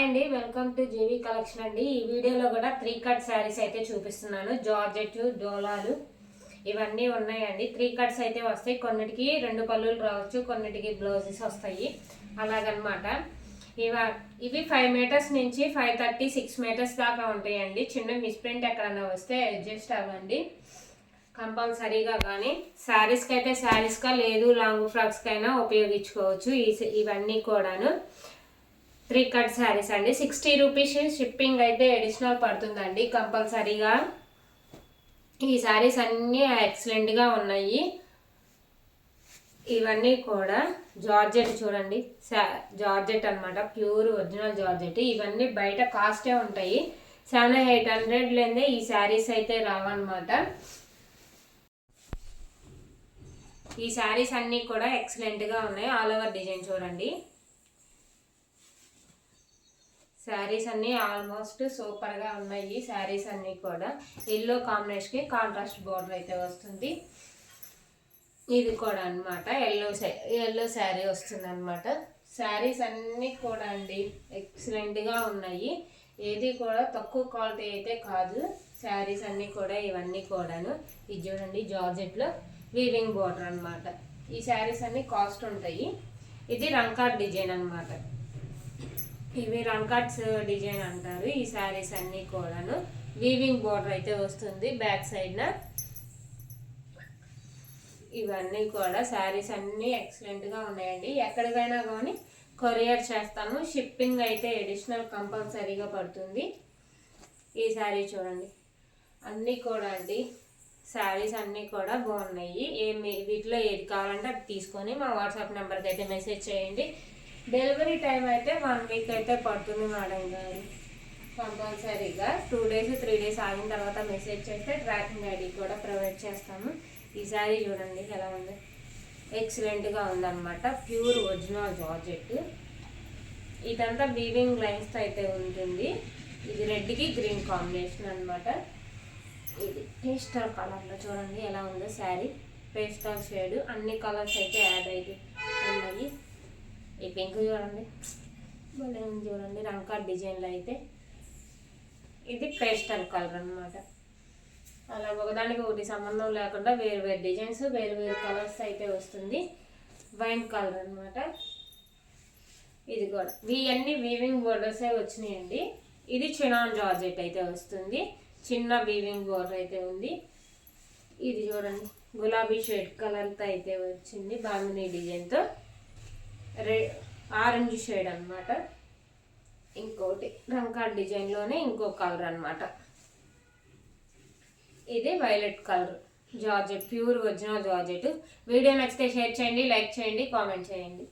Hi అండి welcome to JV collection అండి. ఈ వీడియోలో కూడా త్రీ కట్ శారీస్ అయితే చూపిస్తున్నాను. జార్జెట్ డోలాలు ఇవన్నీ ఉన్నాయండి. త్రీ కట్స్ అయితే వస్తాయి. కొన్నిటికి రెండు పళ్ళులు రావచ్చు కొన్నిటికి బ్లౌజెస్ వస్తాయి. అలాగనమాట. ఇవ ఇవి ఫైవ్ మీటర్స్ నుంచి ఫైవ్ థర్టీ సిక్స్ మీటర్స్ దాకా ఉంటాయండి. చిన్న మిస్ప్రింట్ ఎక్కడన్నా వస్తే అడ్జస్ట్ అవ్వండి. కంపల్సరీగా కానీ శారీస్కి అయితే శారీస్గా లేదు లాంగ్ ఫ్రాక్స్కైనా ఉపయోగించుకోవచ్చు. ఈ ఇవన్నీ కూడాను. త్రీ కట్ శారీస్ అండి. సిక్స్టీ రూపీస్ షిప్పింగ్ అయితే అడిషనల్ పడుతుందండి కంపల్సరీగా. ఈ శారీస్ అన్నీ ఎక్సలెంట్గా ఉన్నాయి. ఇవన్నీ కూడా జార్జెట్ చూడండి. జార్జెట్ అనమాట ప్యూర్ ఒరిజినల్ జార్జెట్. ఇవన్నీ బయట కాస్టే ఉంటాయి. సెవెన్ ఎయిట్ హండ్రెడ్ లేదే ఈ శారీస్ అయితే రావన్నమాట. ఈ శారీస్ అన్నీ కూడా ఎక్సలెంట్గా ఉన్నాయి. ఆల్ ఓవర్ డిజైన్ చూడండి. శారీస్ అన్నీ ఆల్మోస్ట్ సూపర్గా ఉన్నాయి. శారీస్ అన్నీ కూడా ఎల్లో కాంబినేషన్కి కాంట్రాస్ట్ బార్డర్ అయితే వస్తుంది. ఇది కూడా అనమాట ఎల్లో ఎల్లో శారీ వస్తుంది అనమాట శారీస్ అన్నీ కూడా అండి ఎక్సలెంట్గా ఉన్నాయి. ఏది కూడా తక్కువ క్వాలిటీ అయితే కాదు. శారీస్ అన్నీ కూడా ఇవన్నీ కూడాను. ఇది చూడండి జార్జెట్లో వీవింగ్ బోర్డర్ అనమాట ఈ శారీస్ అన్నీ కాస్ట్ ఉంటాయి. ఇది రంకార్ డిజైన్ అనమాట ఇవి రంకాట్స్ డిజైన్ అంటారు ఈ శారీస్ అన్నీ కూడాను. వీవింగ్ బోర్డర్ అయితే వస్తుంది బ్యాక్ సైడ్న ఇవన్నీ కూడా శారీస్ అన్నీ ఎక్సలెంట్గా ఉన్నాయండి. ఎక్కడికైనా కానీ కొరియర్ చేస్తాము షిప్పింగ్ అయితే ఎడిషనల్ కంపల్సరీగా పడుతుంది. ఈ శారీ చూడండి. అన్నీ కూడా అండి. శారీస్ అన్నీ కూడా బాగున్నాయి. ఏమి వీటిలో ఏది కావాలంటే అది తీసుకొని మా వాట్సాప్ నెంబర్కి అయితే మెసేజ్ చేయండి. డెలివరీ టైం అయితే వన్ వీక్ అయితే పడుతుంది మేడం గారు. కంపల్సరీగా టూ డేస్ త్రీ డేస్ ఆగిన తర్వాత మెసేజ్ చేస్తే ట్రాకింగ్ ఐడి కూడా ప్రొవైడ్ చేస్తాము. ఈ చూడండి ఎలా ఉంది. ఎక్సలెంట్గా ఉందన్నమాట. Pure original georgette. ఇదంతా వీవింగ్ లైన్స్తో అయితే ఉంటుంది. ఇది రెడ్కి గ్రీన్ కాంబినేషన్ అనమాట ఇది పేస్టల్ కలర్లో చూడండి ఎలా ఉందో శారీ. Pastel shade. అన్ని కలర్స్ అయితే యాడ్ అయితే ఉన్నాయి ఈ పింక్ చూడండి. చూడండి. రంకా డిజైన్లో అయితే ఇది పేస్టల్ కలర్ అనమాట అలా ఒకదానికి ఒకటి సంబంధం లేకుండా వేరు వేరు డిజైన్స్ వేరు వేరు కలర్స్ అయితే వస్తుంది. వైన్ కలర్ అనమాట ఇది కూడా. ఇవన్నీ వీవింగ్ బోర్డర్సే వచ్చినాయండి. ఇది చినాన్ జార్జెట్ అయితే వస్తుంది. చిన్న వీవింగ్ బోర్డర్ అయితే ఉంది. ఇది చూడండి. గులాబీ షేడ్ కలర్తో అయితే వచ్చింది. బాగుంది డిజైన్తో రె ఆరెంజ్ షేడ్ అనమాట ఇంకోటి రంకా డిజైన్లోనే ఇంకో కలర్ అనమాట ఇది violet colour. Georgette pure original georgette. Video నచ్చితే షేర్ చేయండి లైక్ చేయండి కామెంట్ చేయండి.